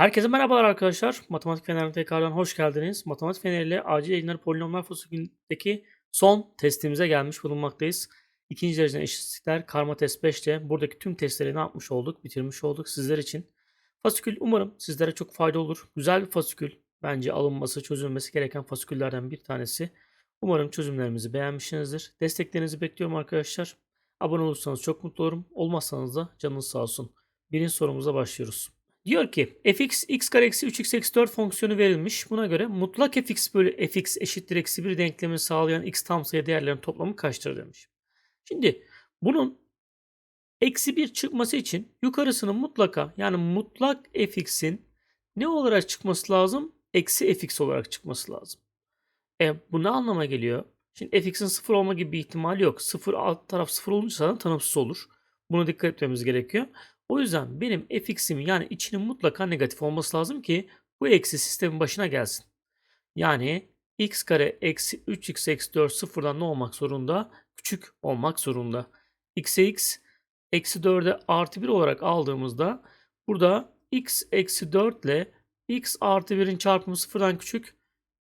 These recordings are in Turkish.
Herkese merhabalar arkadaşlar. Matematik Fener'e tekrardan hoş geldiniz. Matematik Fener ile acil yayınları polinomlar fasulündeki son testimize gelmiş bulunmaktayız. İkinci dereceden eşitlikler karma test 5'te buradaki tüm testleri ne yapmış olduk? Bitirmiş olduk sizler için. Fasikül umarım sizlere çok fayda olur. Güzel bir fasikül. Bence alınması, çözülmesi gereken fasiküllerden bir tanesi. Umarım çözümlerimizi beğenmişsinizdir. Desteklerinizi bekliyorum arkadaşlar. Abone olursanız çok mutlu olurum. Olmazsanız da canınız sağ olsun. Birinci sorumuza başlıyoruz. Diyor ki fx x kare eksi 3x eksi 4 fonksiyonu verilmiş. Buna göre mutlak fx bölü fx eşittir eksi 1 denklemini sağlayan x tam sayı değerlerinin toplamı kaçtır demiş. Şimdi bunun eksi 1 çıkması için yukarısının mutlaka yani mutlak fx'in ne olarak çıkması lazım? Eksi fx olarak çıkması lazım. E bu ne anlama geliyor? Şimdi fx'in 0 olma gibi bir ihtimali yok. 0 alt taraf 0 olunca zaten tanımsız olur. Buna dikkat etmemiz gerekiyor. O yüzden benim fx'imin yani içinin mutlaka negatif olması lazım ki bu eksi sistemin başına gelsin. Yani x kare eksi 3x eksi 4 sıfırdan ne olmak zorunda? Küçük olmak zorunda. x'e x eksi 4'e artı 1 olarak aldığımızda burada x eksi 4 ile x artı 1'in çarpımı sıfırdan küçük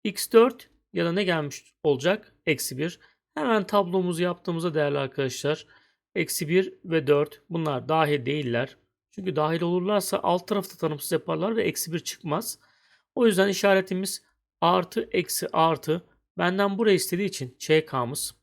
x4 ya da ne gelmiş olacak? Eksi 1. Hemen tablomuzu yaptığımızda değerli arkadaşlar Eksi 1 ve 4 bunlar dahil değiller. Çünkü dahil olurlarsa alt tarafta tanımsız yaparlar ve eksi 1 çıkmaz. O yüzden işaretimiz artı eksi artı. Benden burayı istediği için ÇK'mız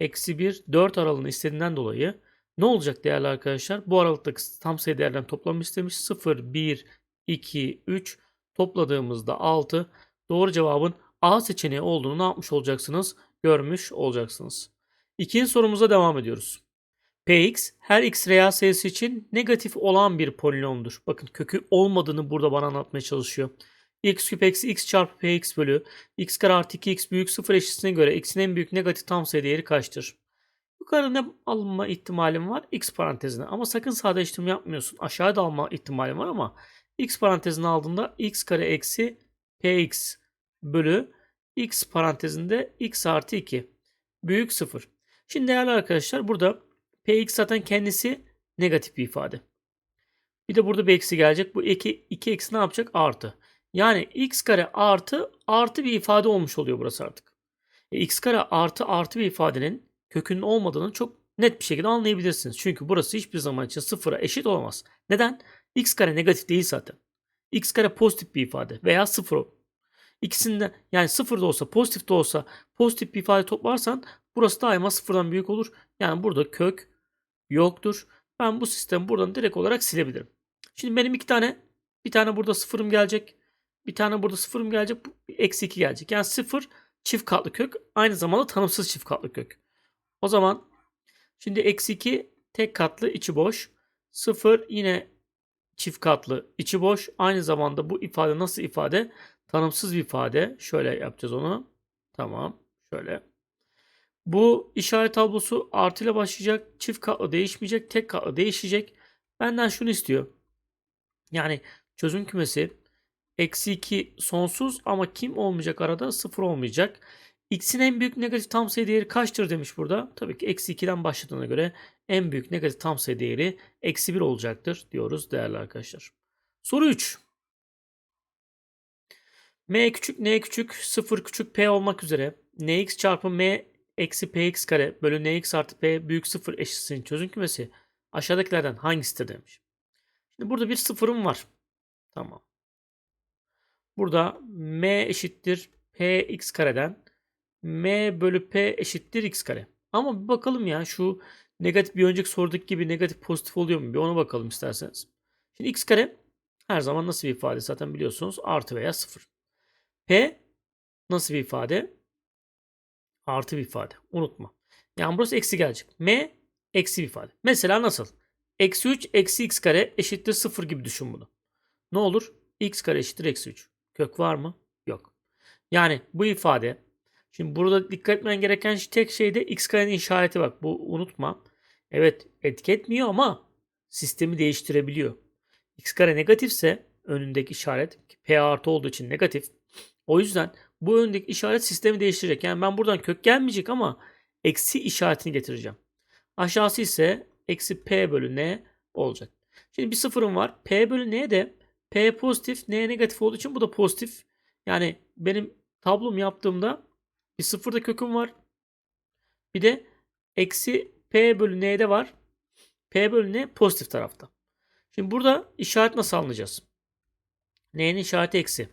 eksi 1 4 aralığını istediğinden dolayı ne olacak değerli arkadaşlar? Bu aralıktaki tam sayı değerlerin toplamı istemiş. 0, 1, 2, 3 topladığımızda 6. Doğru cevabın A seçeneği olduğunu ne yapmış olacaksınız? Görmüş olacaksınız. İkinci sorumuza devam ediyoruz. Px her x reel sayısı için negatif olan bir polinomdur. Bakın kökü olmadığını burada bana anlatmaya çalışıyor. x küp eksi x çarpı px bölü x kare artı 2x büyük 0 eşitliğine göre x'in en büyük negatif tam sayı değeri kaçtır? Yukarıda ne alınma ihtimalim var? x parantezine. Ama sakın sadeleştirme yapmıyorsun. Aşağıda alma ihtimalim var ama x parantezine aldığında x kare eksi px bölü x parantezinde x artı 2 büyük 0. Şimdi değerli arkadaşlar burada px zaten kendisi negatif bir ifade. Bir de burada bir eksi gelecek. Bu 2, 2 eksi ne yapacak? Artı. Yani x kare artı artı bir ifade olmuş oluyor burası artık. E, x kare artı artı bir ifadenin kökünün olmadığını çok net bir şekilde anlayabilirsiniz. Çünkü burası hiçbir zaman için sıfıra eşit olamaz. Neden? x kare negatif değil zaten. x kare pozitif bir ifade veya sıfır. İkisinde yani sıfır da olsa pozitif de olsa pozitif bir ifade toplarsan burası daima sıfırdan büyük olur. Yani burada kök yoktur. Ben bu sistemi buradan direkt olarak silebilirim. Şimdi benim iki tane bir tane burada sıfırım gelecek. Bir tane burada sıfırım gelecek. Eksi 2 gelecek. Yani sıfır çift katlı kök. Aynı zamanda tanımsız çift katlı kök. O zaman şimdi eksi 2 tek katlı içi boş. Sıfır yine çift katlı içi boş. Aynı zamanda bu ifade nasıl ifade? Tanımsız bir ifade. Şöyle yapacağız onu. Tamam. Şöyle. Bu işaret tablosu artı ile başlayacak. Çift katlı değişmeyecek. Tek katlı değişecek. Benden şunu istiyor. Yani çözüm kümesi eksi 2 sonsuz ama kim olmayacak arada? Sıfır olmayacak. X'in en büyük negatif tam sayı değeri kaçtır demiş burada. Tabii ki eksi 2'den başladığına göre en büyük negatif tam sayı değeri eksi 1 olacaktır diyoruz değerli arkadaşlar. Soru 3. m küçük n küçük 0 küçük p olmak üzere nx çarpı m eksi px kare bölü nx artı p büyük 0 eşitsin çözüm kümesi aşağıdakilerden hangisidir demiş. Şimdi burada bir sıfırım var. Tamam. Burada m eşittir px kareden m bölü p eşittir x kare. Ama bir bakalım ya şu negatif bir önceki sorudaki gibi negatif pozitif oluyor mu? Bir ona bakalım isterseniz. Şimdi x kare her zaman nasıl bir ifade zaten biliyorsunuz artı veya sıfır. P nasıl bir ifade? Artı bir ifade. Unutma. Yani burası eksi gelecek. M eksi bir ifade. Mesela nasıl? Eksi 3 eksi x kare eşittir 0 gibi düşün bunu. Ne olur? x kare eşittir eksi 3. Kök var mı? Yok. Yani bu ifade Şimdi burada dikkat etmen gereken tek şey de x karenin işareti bak. Bu unutma. Evet etki etmiyor ama sistemi değiştirebiliyor. x kare negatifse önündeki işaret p artı olduğu için negatif. O yüzden bu öndeki işaret sistemi değiştirecek. Yani ben buradan kök gelmeyecek ama eksi işaretini getireceğim. Aşağısı ise eksi p bölü n olacak. Şimdi bir sıfırım var. p bölü n de P pozitif, N negatif olduğu için bu da pozitif. Yani benim tablom yaptığımda bir sıfırda köküm var. Bir de eksi P bölü N'de var. P bölü N pozitif tarafta. Şimdi burada işaret nasıl anlayacağız? N'nin işareti eksi.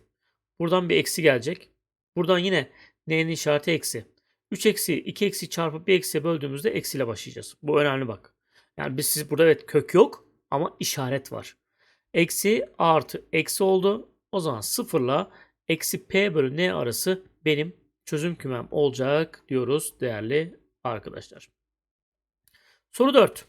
Buradan bir eksi gelecek. Buradan yine N'nin işareti eksi. 3 eksi 2 eksi çarpı 1 eksiye böldüğümüzde eksiyle başlayacağız. Bu önemli bak. Yani biz siz burada evet kök yok ama işaret var. Eksi artı eksi oldu. O zaman sıfırla eksi p bölü n arası benim çözüm kümem olacak diyoruz değerli arkadaşlar. Soru 4.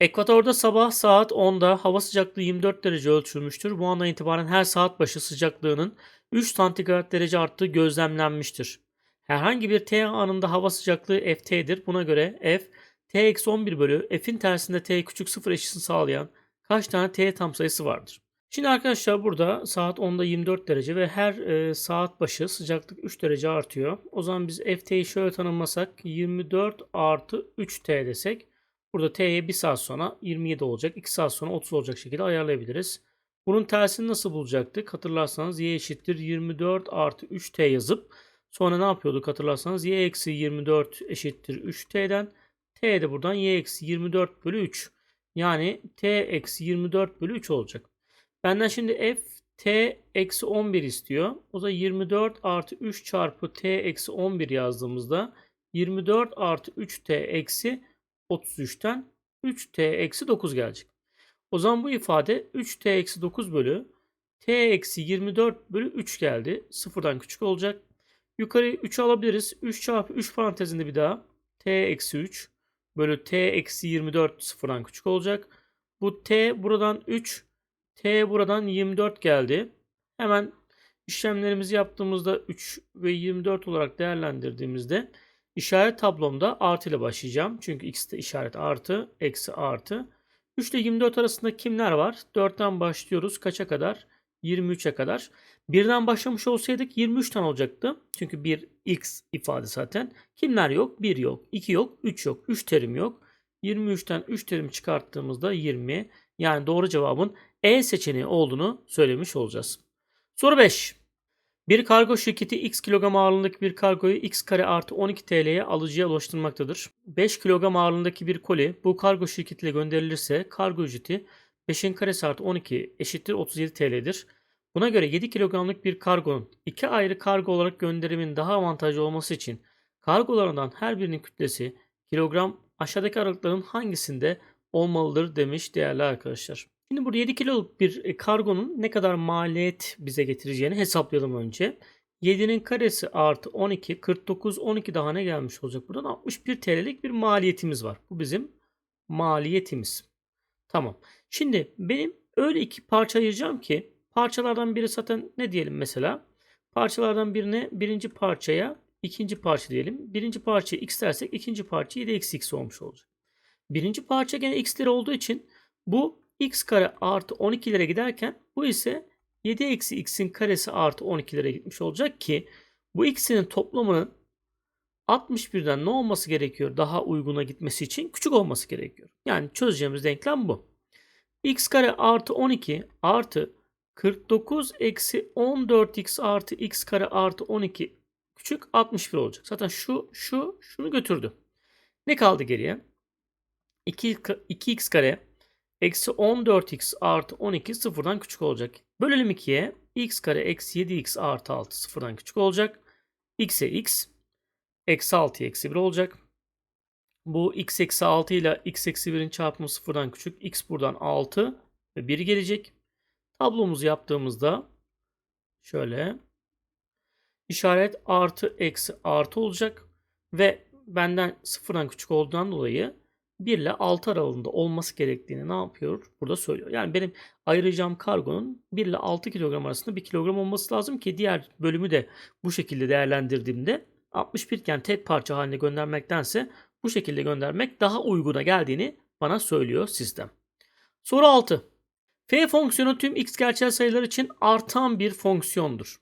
Ekvatorda sabah saat 10'da hava sıcaklığı 24 derece ölçülmüştür. Bu andan itibaren her saat başı sıcaklığının 3 santigrat derece arttığı gözlemlenmiştir. Herhangi bir t anında hava sıcaklığı ft'dir. Buna göre f t-11 bölü f'in tersinde t küçük 0 eşitini sağlayan kaç tane t tam sayısı vardır? Şimdi arkadaşlar burada saat 10'da 24 derece ve her e, saat başı sıcaklık 3 derece artıyor. O zaman biz ft'yi şöyle tanımlasak 24 artı 3t desek burada t'ye 1 saat sonra 27 olacak. 2 saat sonra 30 olacak şekilde ayarlayabiliriz. Bunun tersini nasıl bulacaktık? Hatırlarsanız y eşittir 24 artı 3t yazıp sonra ne yapıyorduk hatırlarsanız y eksi 24 eşittir 3t'den t de buradan y eksi 24 bölü 3. Yani t eksi 24 bölü 3 olacak. Benden şimdi f t eksi 11 istiyor. O da 24 artı 3 çarpı t eksi 11 yazdığımızda 24 artı 3t eksi 33'ten 3t eksi 9 gelecek. O zaman bu ifade 3t eksi 9 bölü t eksi 24 bölü 3 geldi. Sıfırdan küçük olacak. Yukarı 3 alabiliriz. 3 çarpı 3 parantezinde bir daha t eksi 3 bölü t eksi 24 sıfırdan küçük olacak. Bu t buradan 3 T buradan 24 geldi. Hemen işlemlerimizi yaptığımızda 3 ve 24 olarak değerlendirdiğimizde işaret tablomda artı ile başlayacağım. Çünkü x'te işaret artı, eksi artı. 3 ile 24 arasında kimler var? 4'ten başlıyoruz. Kaça kadar? 23'e kadar. Birden başlamış olsaydık 23 tane olacaktı. Çünkü bir x ifade zaten. Kimler yok? 1 yok, 2 yok, 3 yok, 3 terim yok. 23'ten 3 terim çıkarttığımızda 20. Yani doğru cevabın E seçeneği olduğunu söylemiş olacağız. Soru 5. Bir kargo şirketi x kilogram ağırlığındaki bir kargoyu x kare artı 12 TL'ye alıcıya ulaştırmaktadır. 5 kilogram ağırlığındaki bir koli bu kargo şirketiyle gönderilirse kargo ücreti 5'in karesi artı 12 eşittir 37 TL'dir. Buna göre 7 kilogramlık bir kargonun iki ayrı kargo olarak gönderimin daha avantajlı olması için kargolarından her birinin kütlesi kilogram aşağıdaki aralıkların hangisinde olmalıdır demiş değerli arkadaşlar. Şimdi burada 7 kiloluk bir e, kargonun ne kadar maliyet bize getireceğini hesaplayalım önce. 7'nin karesi artı 12, 49, 12 daha ne gelmiş olacak? Buradan 61 TL'lik bir maliyetimiz var. Bu bizim maliyetimiz. Tamam. Şimdi benim öyle iki parça ayıracağım ki parçalardan biri zaten ne diyelim mesela? Parçalardan birine birinci parçaya ikinci parça diyelim. Birinci parçayı x dersek ikinci parça 7 eksi x olmuş olacak. Birinci parça gene x lira olduğu için bu x kare artı 12 lira giderken bu ise 7 eksi x'in karesi artı 12 lira gitmiş olacak ki bu ikisinin toplamının 61'den ne olması gerekiyor daha uyguna gitmesi için? Küçük olması gerekiyor. Yani çözeceğimiz denklem bu. x kare artı 12 artı 49 eksi 14x artı x kare artı 12 küçük 61 olacak. Zaten şu şu şunu götürdü. Ne kaldı geriye? 2, 2x kare eksi 14x artı 12 sıfırdan küçük olacak. Bölelim 2'ye. x kare eksi 7x artı 6 sıfırdan küçük olacak. x'e x. Eksi 6 eksi 1 olacak. Bu x eksi 6 ile x eksi 1'in çarpımı sıfırdan küçük. x buradan 6 ve 1 gelecek. Tablomuzu yaptığımızda şöyle işaret artı eksi artı olacak. Ve benden sıfırdan küçük olduğundan dolayı 1 ile 6 aralığında olması gerektiğini ne yapıyor? Burada söylüyor. Yani benim ayıracağım kargonun 1 ile 6 kilogram arasında 1 kilogram olması lazım ki diğer bölümü de bu şekilde değerlendirdiğimde 61 iken tek parça haline göndermektense bu şekilde göndermek daha uyguna geldiğini bana söylüyor sistem. Soru 6. F fonksiyonu tüm x gerçel sayılar için artan bir fonksiyondur.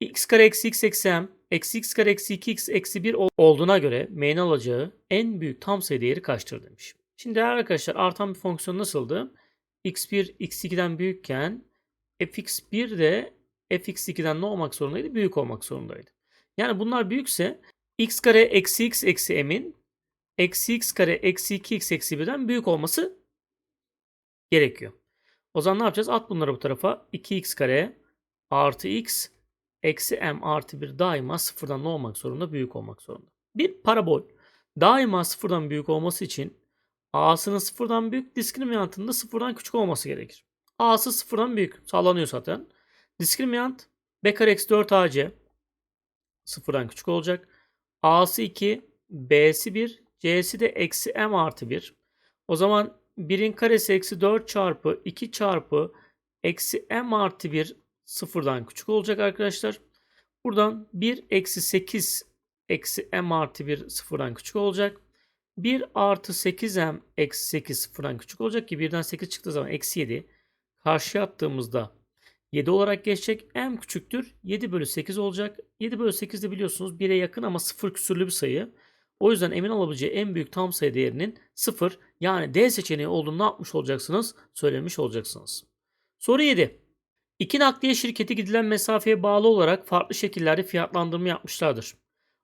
x kare eksi x eksi m eksi x kare eksi 2x eksi 1 olduğuna göre m'nin alacağı en büyük tam sayı değeri kaçtır demiş. Şimdi değerli arkadaşlar artan bir fonksiyon nasıldı? x1 x2'den büyükken fx1 de fx2'den ne olmak zorundaydı? Büyük olmak zorundaydı. Yani bunlar büyükse x kare eksi x eksi m'in eksi x kare eksi 2x eksi 1'den büyük olması gerekiyor. O zaman ne yapacağız? At bunları bu tarafa. 2x kare artı x eksi m artı 1 daima sıfırdan ne olmak zorunda? Büyük olmak zorunda. Bir parabol daima sıfırdan büyük olması için a'sının sıfırdan büyük, diskriminantının da sıfırdan küçük olması gerekir. a'sı sıfırdan büyük. Sağlanıyor zaten. Diskriminant b kare eksi 4 ac sıfırdan küçük olacak. a'sı 2, b'si 1, c'si de eksi m artı 1. O zaman 1'in karesi eksi 4 çarpı 2 çarpı eksi m artı 1 sıfırdan küçük olacak arkadaşlar. Buradan 1 eksi 8 eksi m artı 1 sıfırdan küçük olacak. 1 artı 8m eksi 8 sıfırdan küçük olacak ki 1'den 8 çıktığı zaman eksi 7. Karşıya attığımızda 7 olarak geçecek. M küçüktür. 7 bölü 8 olacak. 7 bölü 8 de biliyorsunuz 1'e yakın ama 0 küsürlü bir sayı. O yüzden emin alabileceği en büyük tam sayı değerinin 0 yani D seçeneği olduğunu ne yapmış olacaksınız? Söylemiş olacaksınız. Soru 7. İki nakliye şirketi gidilen mesafeye bağlı olarak farklı şekillerde fiyatlandırma yapmışlardır.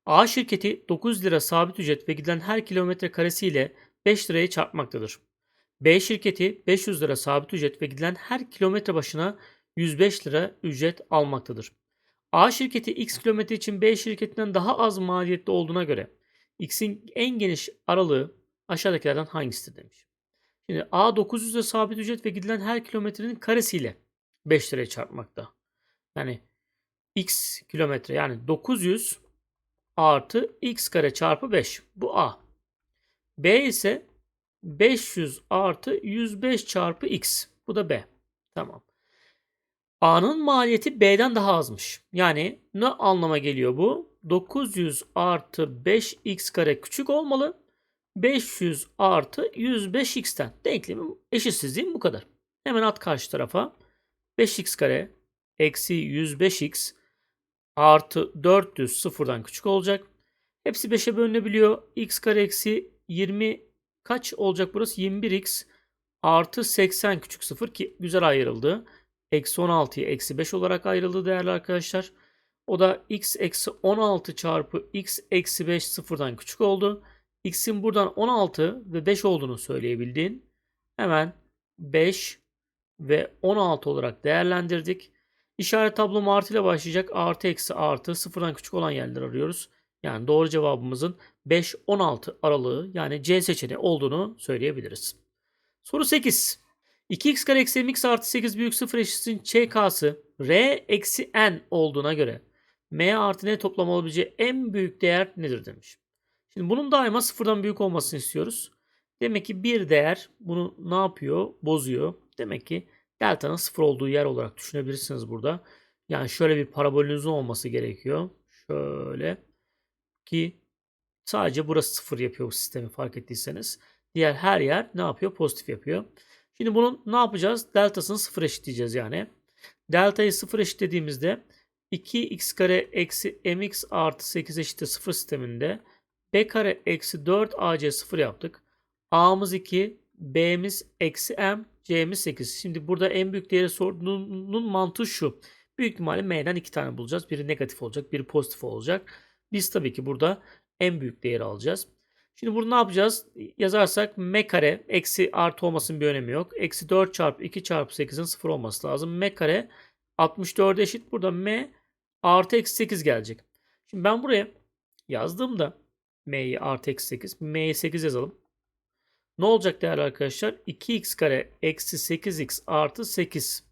A şirketi 9 lira sabit ücret ve gidilen her kilometre karesi ile 5 lirayı çarpmaktadır. B şirketi 500 lira sabit ücret ve gidilen her kilometre başına 105 lira ücret almaktadır. A şirketi X kilometre için B şirketinden daha az maliyetli olduğuna göre X'in en geniş aralığı aşağıdakilerden hangisidir demiş. Şimdi A 900 lira sabit ücret ve gidilen her kilometrenin karesiyle 5 liraya çarpmakta. Yani X kilometre yani 900 artı X kare çarpı 5. Bu A. B ise 500 artı 105 çarpı X. Bu da B. Tamam. A'nın maliyeti B'den daha azmış. Yani ne anlama geliyor bu? 900 artı 5x kare küçük olmalı. 500 artı 105x'ten. Denklemin eşitsizliğim bu kadar. Hemen at karşı tarafa. 5x kare eksi 105x artı 400 sıfırdan küçük olacak. Hepsi 5'e bölünebiliyor. x kare eksi 20 kaç olacak burası? 21x artı 80 küçük sıfır ki güzel ayrıldı. Eksi 16'ya eksi 5 olarak ayrıldı değerli arkadaşlar. O da x eksi 16 çarpı x eksi 5 sıfırdan küçük oldu. x'in buradan 16 ve 5 olduğunu söyleyebildiğin hemen 5 ve 16 olarak değerlendirdik. İşaret tablom artı ile başlayacak. Artı eksi artı sıfırdan küçük olan yerler arıyoruz. Yani doğru cevabımızın 5-16 aralığı yani C seçeneği olduğunu söyleyebiliriz. Soru 8. 2x kare eksi mx artı 8 büyük 0 eşitsin çk'sı r eksi n olduğuna göre m artı n toplam olabileceği en büyük değer nedir demiş. Şimdi bunun daima sıfırdan büyük olmasını istiyoruz. Demek ki bir değer bunu ne yapıyor? Bozuyor. Demek ki delta'nın sıfır olduğu yer olarak düşünebilirsiniz burada. Yani şöyle bir parabolünüzün olması gerekiyor. Şöyle ki sadece burası sıfır yapıyor bu sistemi fark ettiyseniz. Diğer her yer ne yapıyor? Pozitif yapıyor. Şimdi bunun ne yapacağız? Deltasını sıfır eşitleyeceğiz yani. Deltayı sıfır eşitlediğimizde 2x kare eksi mx artı 8 eşittir 0 sisteminde b kare eksi 4 ac 0 yaptık. a'mız 2, b'miz eksi m, c'miz 8. Şimdi burada en büyük değeri sorunun mantığı şu. Büyük ihtimalle m'den 2 tane bulacağız. Biri negatif olacak, biri pozitif olacak. Biz tabii ki burada en büyük değeri alacağız. Şimdi bunu ne yapacağız? Yazarsak m kare eksi artı olmasının bir önemi yok. Eksi 4 çarpı 2 çarpı 8'in 0 olması lazım. m kare 64 eşit. Burada m artı eksi 8 gelecek. Şimdi ben buraya yazdığımda m'yi artı eksi 8. m'yi 8 yazalım. Ne olacak değerli arkadaşlar? 2x kare eksi 8x artı 8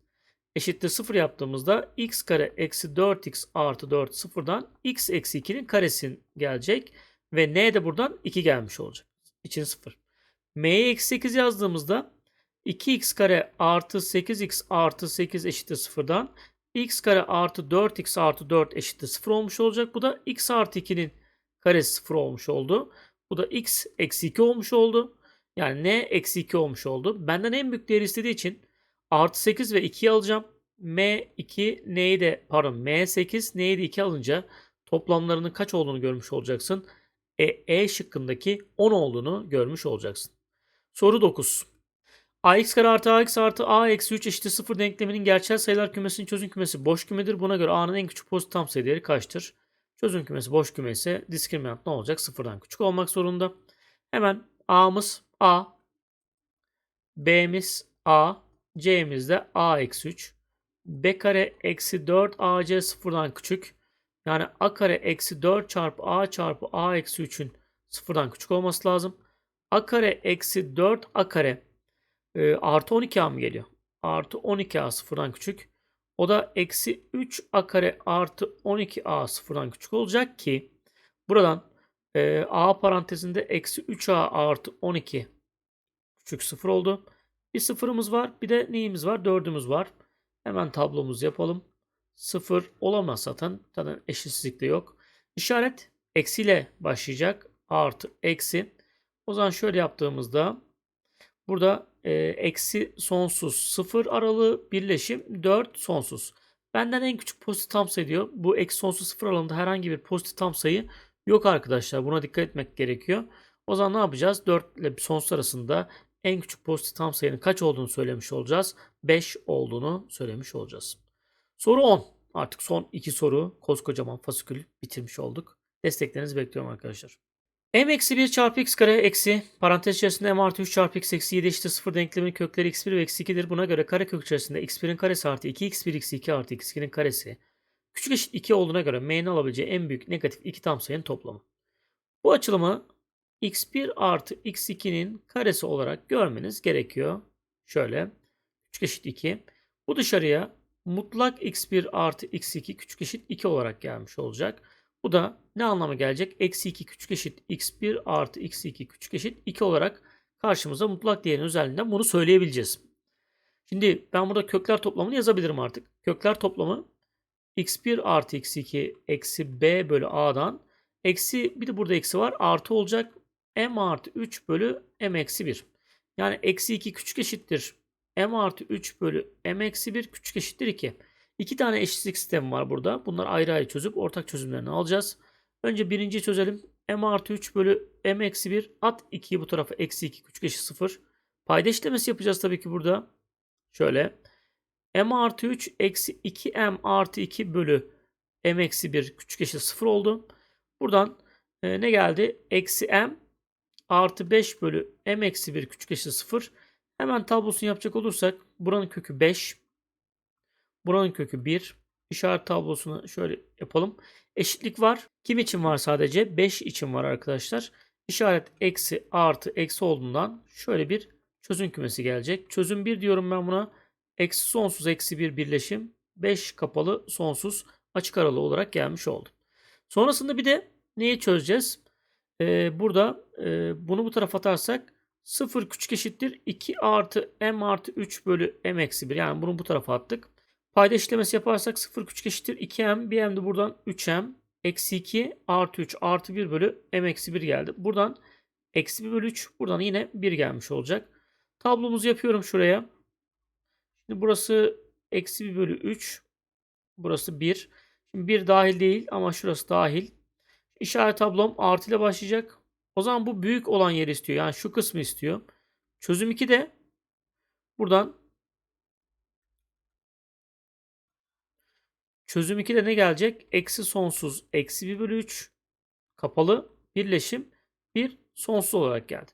eşittir 0 yaptığımızda x kare eksi 4x artı 4 sıfırdan x eksi 2'nin karesin gelecek. Ve n de buradan 2 gelmiş olacak. İçin 0. m'ye eksi 8 yazdığımızda 2x kare artı 8x artı 8 eşittir 0'dan x kare artı 4x artı 4 eşittir 0 olmuş olacak. Bu da x artı 2'nin karesi 0 olmuş oldu. Bu da x eksi 2 olmuş oldu. Yani n eksi 2 olmuş oldu. Benden en büyük değeri istediği için artı 8 ve 2'yi alacağım. m2 n'yi de pardon m8 n'yi de 2 alınca toplamlarının kaç olduğunu görmüş olacaksın. E, e şıkkındaki 10 olduğunu görmüş olacaksın. Soru 9. ax kare artı ax artı a eksi 3 eşittir 0 denkleminin gerçel sayılar kümesinin çözüm kümesi boş kümedir. Buna göre a'nın en küçük pozitif tam sayı değeri kaçtır? Çözüm kümesi boş küme ise diskriminant ne olacak? Sıfırdan küçük olmak zorunda. Hemen a'mız a, b'miz a, c'miz de a eksi 3. b kare eksi 4 ac sıfırdan küçük. Yani a kare eksi 4 çarpı a çarpı a eksi 3'ün sıfırdan küçük olması lazım. a kare eksi 4 a kare e, artı 12a mı geliyor? Artı 12a sıfırdan küçük. O da eksi 3 a kare artı 12a sıfırdan küçük olacak ki buradan e, a parantezinde eksi 3a artı 12 küçük sıfır oldu. Bir sıfırımız var bir de neyimiz var? Dördümüz var. Hemen tablomuzu yapalım. Sıfır olamaz zaten. Zaten eşitsizlik de yok. İşaret eksiyle başlayacak. Artı eksi. O zaman şöyle yaptığımızda burada e, eksi sonsuz sıfır aralığı birleşim 4 sonsuz. Benden en küçük pozitif tam sayı diyor. Bu eksi sonsuz sıfır aralığında herhangi bir pozitif tam sayı yok arkadaşlar. Buna dikkat etmek gerekiyor. O zaman ne yapacağız? 4 ile sonsuz arasında en küçük pozitif tam sayının kaç olduğunu söylemiş olacağız. 5 olduğunu söylemiş olacağız. Soru 10. Artık son iki soru koskocaman fasikül bitirmiş olduk. Desteklerinizi bekliyorum arkadaşlar. m eksi 1 çarpı x kare eksi parantez içerisinde m artı 3 çarpı x eksi 7 eşittir 0 denkleminin kökleri x1 ve x 2'dir. Buna göre kare kök içerisinde x1'in karesi artı 2 x1 x 2 artı x2'nin karesi küçük eşit 2 olduğuna göre m'nin alabileceği en büyük negatif iki tam sayının toplamı. Bu açılımı x1 artı x2'nin karesi olarak görmeniz gerekiyor. Şöyle küçük eşit 2. Bu dışarıya mutlak x1 artı x2 küçük eşit 2 olarak gelmiş olacak. Bu da ne anlama gelecek? Eksi 2 küçük eşit x1 artı x2 küçük eşit 2 olarak karşımıza mutlak değerin özelliğinden bunu söyleyebileceğiz. Şimdi ben burada kökler toplamını yazabilirim artık. Kökler toplamı x1 artı x2 eksi b bölü a'dan eksi bir de burada eksi var artı olacak m artı 3 bölü m eksi 1. Yani eksi 2 küçük eşittir m artı 3 bölü m eksi 1 küçük eşittir 2. İki tane eşitlik sistemi var burada. Bunları ayrı ayrı çözüp ortak çözümlerini alacağız. Önce birinciyi çözelim. m artı 3 bölü m eksi 1 at 2'yi bu tarafa eksi 2 küçük eşit 0. Payda işlemesi yapacağız tabii ki burada. Şöyle. M artı 3 eksi 2m artı 2 bölü m eksi 1 küçük eşit 0 oldu. Buradan e, ne geldi? Eksi m artı 5 bölü m eksi 1 küçük eşit 0. Hemen tablosunu yapacak olursak buranın kökü 5. Buranın kökü 1. İşaret tablosunu şöyle yapalım. Eşitlik var. Kim için var sadece? 5 için var arkadaşlar. İşaret eksi artı eksi olduğundan şöyle bir çözüm kümesi gelecek. Çözüm 1 diyorum ben buna. Eksi sonsuz eksi 1 birleşim. 5 kapalı sonsuz açık aralığı olarak gelmiş oldu. Sonrasında bir de neyi çözeceğiz? Ee, burada e, bunu bu tarafa atarsak 0 küçük eşittir 2 artı m artı 3 bölü m eksi 1. Yani bunu bu tarafa attık. Payda işlemesi yaparsak 0 küçük eşittir 2m. Bir m de buradan 3m. Eksi 2 artı 3 artı 1 bölü m eksi 1 geldi. Buradan eksi 1 bölü 3. Buradan yine 1 gelmiş olacak. Tablomuzu yapıyorum şuraya. Şimdi burası eksi 1 bölü 3. Burası 1. Şimdi 1 dahil değil ama şurası dahil. İşaret tablom artı ile başlayacak. O zaman bu büyük olan yer istiyor. Yani şu kısmı istiyor. Çözüm 2 de buradan çözüm 2 de ne gelecek? Eksi sonsuz eksi 1 bölü 3 kapalı birleşim 1 sonsuz olarak geldi.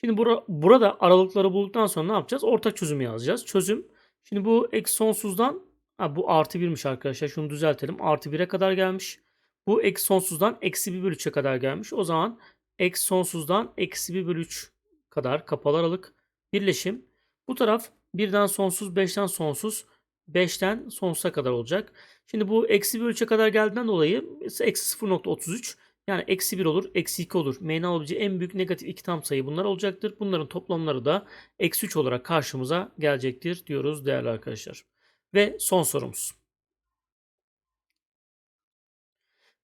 Şimdi bura, burada aralıkları bulduktan sonra ne yapacağız? Ortak çözümü yazacağız. Çözüm. Şimdi bu eksi sonsuzdan ha, bu artı 1'miş arkadaşlar. Şunu düzeltelim. Artı 1'e kadar gelmiş. Bu eksi sonsuzdan eksi 1 bölü 3'e kadar gelmiş. O zaman eksi sonsuzdan eksi 1 bölü 3 kadar kapalı aralık birleşim. Bu taraf 1'den sonsuz 5'ten sonsuz 5'ten sonsuza kadar olacak. Şimdi bu eksi 1 bölü 3'e kadar geldiğinden dolayı eksi 0.33 yani eksi 1 olur, eksi 2 olur. M'nin alabileceği en büyük negatif iki tam sayı bunlar olacaktır. Bunların toplamları da eksi 3 olarak karşımıza gelecektir diyoruz değerli arkadaşlar. Ve son sorumuz.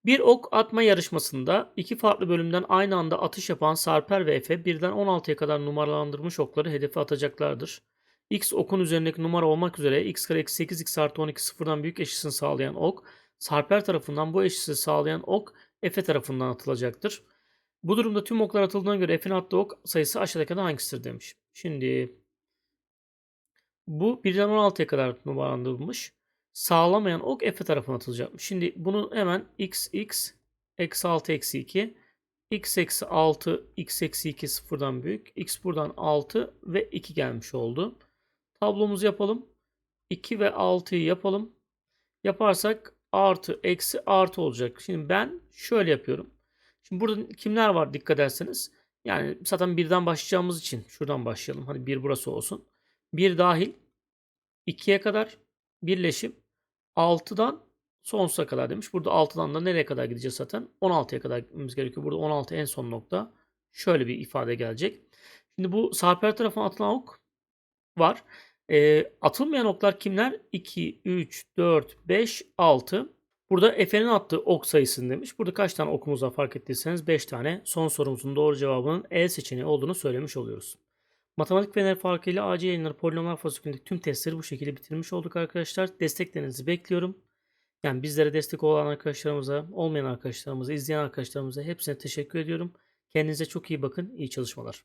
Bir ok atma yarışmasında iki farklı bölümden aynı anda atış yapan Sarper ve Efe birden 16'ya kadar numaralandırmış okları hedefe atacaklardır. X okun üzerindeki numara olmak üzere x kare eksi 8 x artı 12 sıfırdan büyük eşitsin sağlayan ok, Sarper tarafından bu eşitliği sağlayan ok Efe tarafından atılacaktır. Bu durumda tüm oklar atıldığına göre Efe'nin attığı ok sayısı aşağıdakilerden hangisidir demiş. Şimdi Bu 1'den 16'ya kadar numaralandırılmış. Sağlamayan ok Efe tarafına atılacakmış. Şimdi bunu hemen x x eksi 6 eksi 2 x eksi 6 x eksi 2 sıfırdan büyük. x buradan 6 ve 2 gelmiş oldu. Tablomuzu yapalım. 2 ve 6'yı yapalım. Yaparsak artı eksi artı olacak. Şimdi ben şöyle yapıyorum. Şimdi burada kimler var dikkat ederseniz. Yani zaten birden başlayacağımız için şuradan başlayalım. Hadi bir burası olsun. Bir dahil 2'ye kadar birleşip 6'dan sonsuza kadar demiş. Burada 6'dan da nereye kadar gideceğiz zaten? 16'ya kadar gitmemiz gerekiyor. Burada 16 en son nokta. Şöyle bir ifade gelecek. Şimdi bu sarper tarafına atılan ok var. E, atılmayan oklar kimler? 2, 3, 4, 5, 6. Burada Efe'nin attığı ok sayısını demiş. Burada kaç tane okumuz fark ettiyseniz 5 tane. Son sorumuzun doğru cevabının E seçeneği olduğunu söylemiş oluyoruz. Matematik Fener farkıyla AC yayınları polinomlar fasikülündeki tüm testleri bu şekilde bitirmiş olduk arkadaşlar. Desteklerinizi bekliyorum. Yani bizlere destek olan arkadaşlarımıza, olmayan arkadaşlarımıza, izleyen arkadaşlarımıza hepsine teşekkür ediyorum. Kendinize çok iyi bakın. İyi çalışmalar.